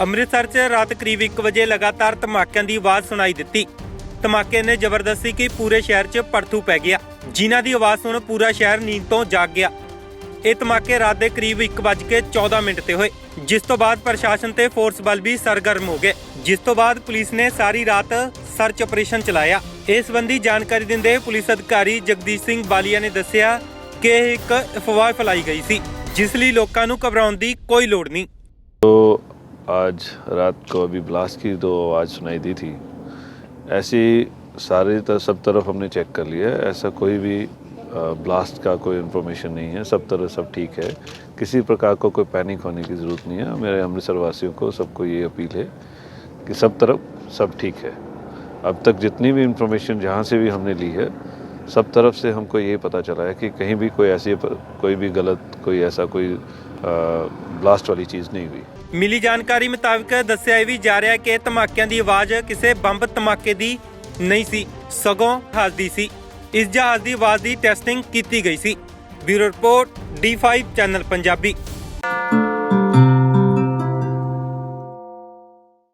ਅੰਮ੍ਰਿਤਸਰ 'ਚ ਰਾਤ ਕਰੀਬ 1 ਵਜੇ ਲਗਾਤਾਰ ਧਮਾਕਿਆਂ ਦੀ ਆਵਾਜ਼ ਸੁਣਾਈ ਦਿੱਤੀ। ਧਮਾਕੇ ਨੇ ਜ਼ਬਰਦਸਤੀ ਕਿ ਪੂਰੇ ਸ਼ਹਿਰ 'ਚ ਪੜਥੂ ਪੈ ਗਿਆ। ਜਿਨ੍ਹਾਂ ਦੀ ਆਵਾਜ਼ ਸੁਣ ਪੂਰਾ ਸ਼ਹਿਰ ਨੀਂਦ ਤੋਂ ਜਾਗ ਗਿਆ। ਇਹ ਧਮਾਕੇ ਰਾਤ ਦੇ ਕਰੀਬ 1:14 ਮਿੰਟ ਤੇ ਹੋਏ। ਜਿਸ ਤੋਂ ਬਾਅਦ ਪ੍ਰਸ਼ਾਸਨ ਤੇ ਫੋਰਸ ਬਲ ਵੀ ਸਰਗਰਮ ਹੋ ਗਏ। ਜਿਸ ਤੋਂ ਬਾਅਦ ਪੁਲਿਸ ਨੇ ਸਾਰੀ ਰਾਤ ਸਰਚ ਆਪਰੇਸ਼ਨ ਚਲਾਇਆ। ਇਸ ਸੰਬੰਧੀ ਜਾਣਕਾਰੀ ਦਿੰਦੇ ਪੁਲਿਸ ਅਧਿਕਾਰੀ ਜਗਦੀਸ਼ ਸਿੰਘ ਬਾਲੀਆ ਨੇ ਦੱਸਿਆ ਕਿ ਇਹ ਇੱਕ ਅਫਵਾਹ ਫੈਲਾਈ ਗਈ ਸੀ, ਜਿਸ ਲਈ ਲੋਕਾਂ ਨੂੰ ਘਬਰਾਉਣ ਦੀ ਕੋਈ ਲੋੜ ਨਹੀਂ। आज रात को अभी ब्लास्ट की तो आवाज़ सुनाई दी थी। ऐसी सारे तर, सब तरफ़ हमने चेक कर लिया है। ऐसा कोई भी ब्लास्ट का कोई इन्फॉर्मेशन नहीं है। सब तरह सब ठीक है। किसी प्रकार को कोई पैनिक होने की ज़रूरत नहीं है। मेरे अमृतसर वासियों को सबको ये अपील है कि सब तरफ़ सब ठीक है। अब तक जितनी भी इंफॉर्मेशन जहाँ से भी हमने ली है सब तरफ से हमको ये पता चला है कि कहीं भी कोई ऐसी कोई भी गलत कोई ऐसा कोई ब्लास्ट वाली चीज़ नहीं हुई ਮਿਲੀ ਜਾਣਕਾਰੀ ਮੁਤਾਬਕ ਦੱਸਿਆ ਇਹ ਵੀ ਜਾ ਰਿਹਾ ਹੈ ਕਿ ਇਹ ਧਮਾਕਿਆਂ ਦੀ ਆਵਾਜ਼ ਕਿਸੇ ਬੰਬ ਧਮਾਕੇ ਦੀ ਨਹੀਂ ਸੀ ਸਗੋਂ ਹੱਸਦੀ ਸੀ ਇਸ ਜਹਾਜ਼ ਦੀ ਆਵਾਜ਼ ਦੀ ਟੈਸਟਿੰਗ ਕੀਤੀ ਗਈ ਸੀ bureau report D5 channel Punjabi